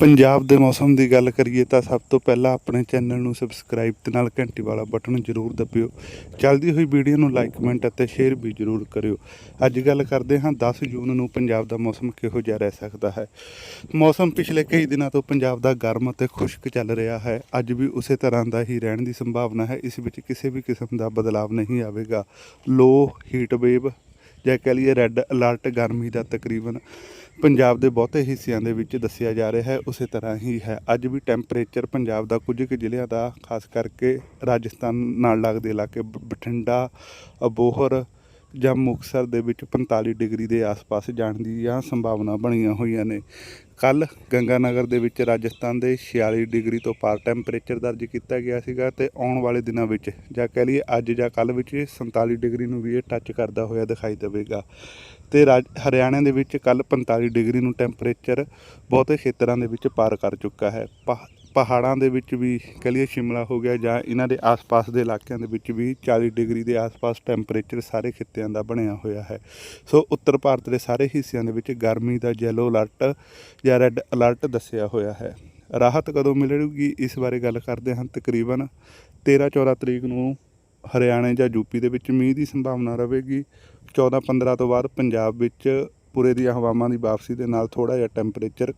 ਪੰਜਾਬ ਦੇ ਮੌਸਮ ਦੀ ਗੱਲ ਕਰੀਏ ਤਾਂ ਸਭ ਤੋਂ ਪਹਿਲਾਂ ਆਪਣੇ ਚੈਨਲ ਨੂੰ ਸਬਸਕ੍ਰਾਈਬ ਤੇ ਨਾਲ ਘੰਟੀ ਵਾਲਾ ਬਟਨ ਜ਼ਰੂਰ ਦਬਿਓ। ਚੱਲਦੀ ਹੋਈ ਵੀਡੀਓ ਨੂੰ ਲਾਈਕ ਕਮੈਂਟ ਅਤੇ ਸ਼ੇਅਰ ਵੀ ਜ਼ਰੂਰ ਕਰਿਓ। ਅੱਜ ਗੱਲ ਕਰਦੇ ਹਾਂ 10 ਜੂਨ ਨੂੰ ਪੰਜਾਬ ਦਾ ਮੌਸਮ ਕਿਹੋ ਜਿਹਾ ਰਹਿ ਸਕਦਾ ਹੈ। ਮੌਸਮ ਪਿਛਲੇ ਕਈ ਦਿਨਾਂ ਤੋਂ ਪੰਜਾਬ ਦਾ ਗਰਮ ਅਤੇ ਖੁਸ਼ਕ ਚੱਲ ਰਿਹਾ ਹੈ। ਅੱਜ ਵੀ ਉਸੇ ਤਰ੍ਹਾਂ ਦਾ ਹੀ ਰਹਿਣ ਦੀ ਸੰਭਾਵਨਾ ਹੈ। ਇਸ ਵਿੱਚ ਕਿਸੇ ਵੀ ਕਿਸਮ ਦਾ ਬਦਲਾਅ ਨਹੀਂ ਆਵੇਗਾ। ਲੋ ਹੀਟ ਵੇਵ ਜਾਂ ਕਹਿ ਲਈਏ ਰੈੱਡ ਅਲਰਟ ਗਰਮੀ ਦਾ ਤਕਰੀਬਨ ਪੰਜਾਬ ਦੇ ਬਹੁਤੇ ਹਿੱਸਿਆਂ ਦੇ ਵਿੱਚ ਦੱਸਿਆ ਜਾ ਰਿਹਾ ਹੈ, ਉਸੇ ਤਰ੍ਹਾਂ ਹੀ ਹੈ। ਅੱਜ ਵੀ ਟੈਂਪਰੇਚਰ ਪੰਜਾਬ ਦਾ ਕੁਝ ਕੁ ਜ਼ਿਲ੍ਹਿਆਂ ਦਾ, ਖਾਸ ਕਰਕੇ ਰਾਜਸਥਾਨ ਨਾਲ ਲੱਗਦੇ ਇਲਾਕੇ, ਬ- ਬਠਿੰਡਾ, ਅਬੋਹਰ ਜਾਂ ਮੁਕਤਸਰ ਦੇ ਵਿੱਚ 45 ਡਿਗਰੀ ਦੇ ਆਸ-ਪਾਸ ਜਾਣ ਦੀ ਜਾਂ ਸੰਭਾਵਨਾ ਬਣੀਆਂ ਹੋਈਆਂ ਨੇ। ਕੱਲ ਗੰਗਾਨਗਰ ਦੇ ਵਿੱਚ ਰਾਜਸਥਾਨ ਦੇ 46 ਡਿਗਰੀ ਤੋਂ ਪਾਰ ਟੈਂਪਰੇਚਰ ਦਰਜ ਕੀਤਾ ਗਿਆ ਸੀਗਾ ਤੇ ਆਉਣ ਵਾਲੇ ਦਿਨਾਂ ਵਿੱਚ ਜਾਂ ਕਹਿ ਲਈਏ ਅੱਜ ਜਾਂ ਕੱਲ ਵਿੱਚ ਇਹ 47 ਡਿਗਰੀ ਨੂੰ ਵੀ ਇਹ ਟੱਚ ਕਰਦਾ ਹੋਇਆ ਦਿਖਾਈ ਦੇਵੇਗਾ। ਤੇ ਰਾਜ, ਹਰਿਆਣਾ ਦੇ ਵਿੱਚ ਕੱਲ 45 ਡਿਗਰੀ ਨੂੰ ਟੈਂਪਰੇਚਰ ਬਹੁਤੇ ਖੇਤਰਾਂ ਦੇ ਵਿੱਚ ਪਾਰ ਕਰ ਚੁੱਕਾ ਹੈ। ਪਹਾ- ਪਹਾੜਾਂ ਦੇ ਵਿੱਚ ਵੀ ਕਹਿ ਲਈਏ ਸ਼ਿਮਲਾ ਹੋ ਗਿਆ ਜਾਂ ਇਹਨਾਂ ਦੇ ਆਸ-ਪਾਸ ਦੇ ਇਲਾਕਿਆਂ ਦੇ ਵਿੱਚ ਵੀ 40 ਡਿਗਰੀ ਦੇ ਆਸ-ਪਾਸ ਟੈਂਪਰੇਚਰ ਸਾਰੇ ਖਿੱਤਿਆਂ ਦਾ ਬਣਿਆ ਹੋਇਆ ਹੈ। ਸੋ ਉੱਤਰ ਭਾਰਤ ਦੇ ਸਾਰੇ ਹਿੱਸਿਆਂ ਦੇ ਵਿੱਚ ਗਰਮੀ ਦਾ ਯੈਲੋ ਅਲਰਟ ਜਾਂ ਰੈੱਡ ਅਲਰਟ ਦੱਸਿਆ ਹੋਇਆ ਹੈ। ਰਾਹਤ ਕਦੋਂ ਮਿਲੇਗੀ, ਇਸ ਬਾਰੇ ਗੱਲ ਕਰਦੇ ਹਾਂ ਤਕਰੀਬਨ 13-14 ਤਰੀਕ ਨੂੰ ਹਰਿਆਣਾ ਜਾਂ ਯੂਪੀ ਦੇ ਵਿੱਚ ਮੀਂਹ ਦੀ ਸੰਭਾਵਨਾ ਰਹੇਗੀ। 14-15 ਤੋਂ ਬਾਅਦ ਪੰਜਾਬ ਵਿੱਚ ਪੂਰੇ ਦੀਆਂ ਹਵਾਵਾਂ ਦੀ ਵਾਪਸੀ ਦੇ ਨਾਲ ਥੋੜਾ ਜਿਹਾ ਟੈਂਪਰੇਚਰ